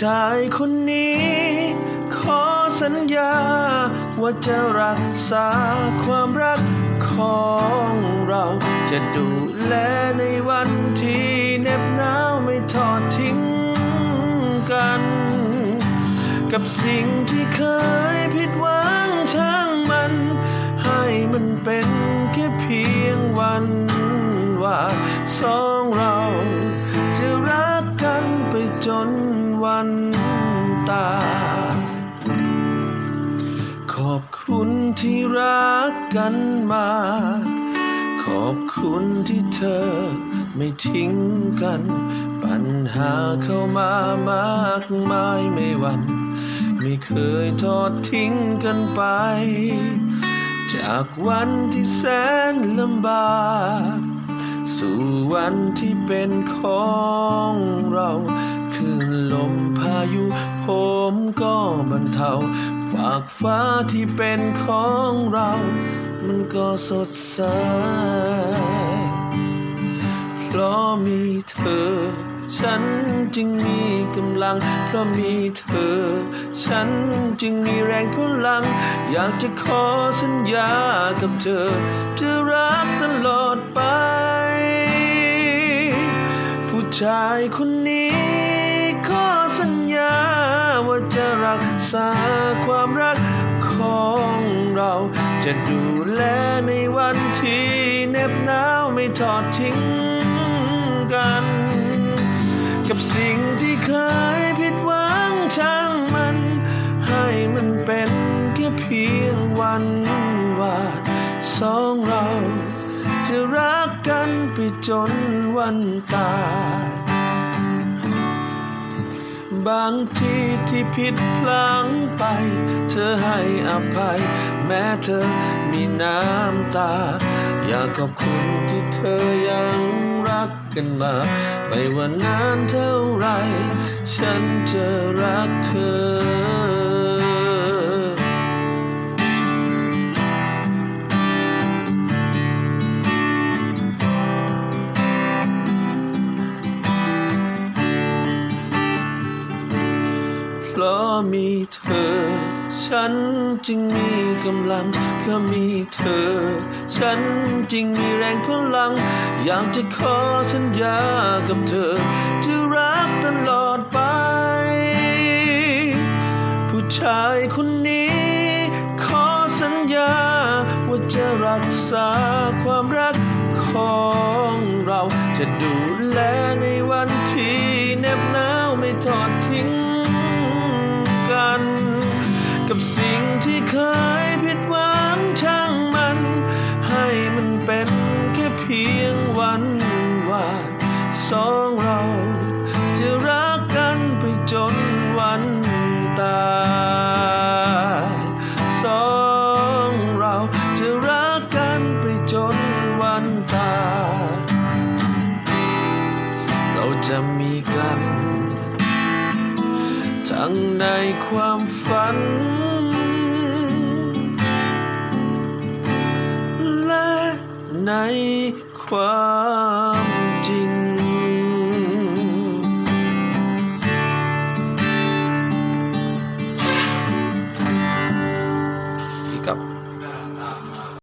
ชายคนนี้ ขอสัญญา ว่าจะรักษาความรักของเรา จะดูแลในวันที่เหน็บหนาวไม่ทอดทิ้งกัน กับสิ่งที่เคยผิดหวังช่างมัน ให้มันเป็นแค่เพียงวันว่าสองเราจะรักกันไปจน วันตา ขอบคุณที่รักกันมา ขอบคุณที่เธอไม่ทิ้งกัน ปัญหาเข้ามามากมายไม่วัน ไม่เคยทอดทิ้งกันไป จากวันที่แสนลำบากสู่วันที่เป็นของเรา ลื่นลมพายุโหมก็บรรเทา ฝากฟ้าที่เป็นของเรา มันก็สดใส เพราะมีเธอ ฉันจึงมีกำลัง เพราะมีเธอ ฉันจึงมีแรงพลัง อยากจะขอสัญญากับเธอ จะรักตลอดไป ผู้ชายคนนี้ ขอสัญญาว่าจะรักษาความรักของเรา จะดูแลในวันที่เหน็บหนาวไม่ทอดทิ้งกัน กับสิ่งที่เคยผิดหวังช่างมัน ให้มันเป็นแค่เพียงวันวาดสองเรา จะรักกันไปจนวันตาย บางทีที่ผิดพลั้งไป เธอให้อภัย แม้เธอมีน้ำตา อยากขอบคุณที่เธอยังรักกันมา ไม่ว่านานเท่าไร ฉันจะรักเธอ มีเธอ ฉันจึงมีกำลัง เพราะมีเธอ ฉันจึงมีแรงพลัง อยากจะขอสัญญากับเธอ จะรักตลอดไป ผู้ชายคนนี้ ขอสัญญา ว่าจะรักษาความรักของเราจะดูแลในวันที่ สองเรา จะรักกันไปจนวันตายสองเราจะรักกันไปจนวันตายเราจะมีกัน ทั้งในความฝันและในความ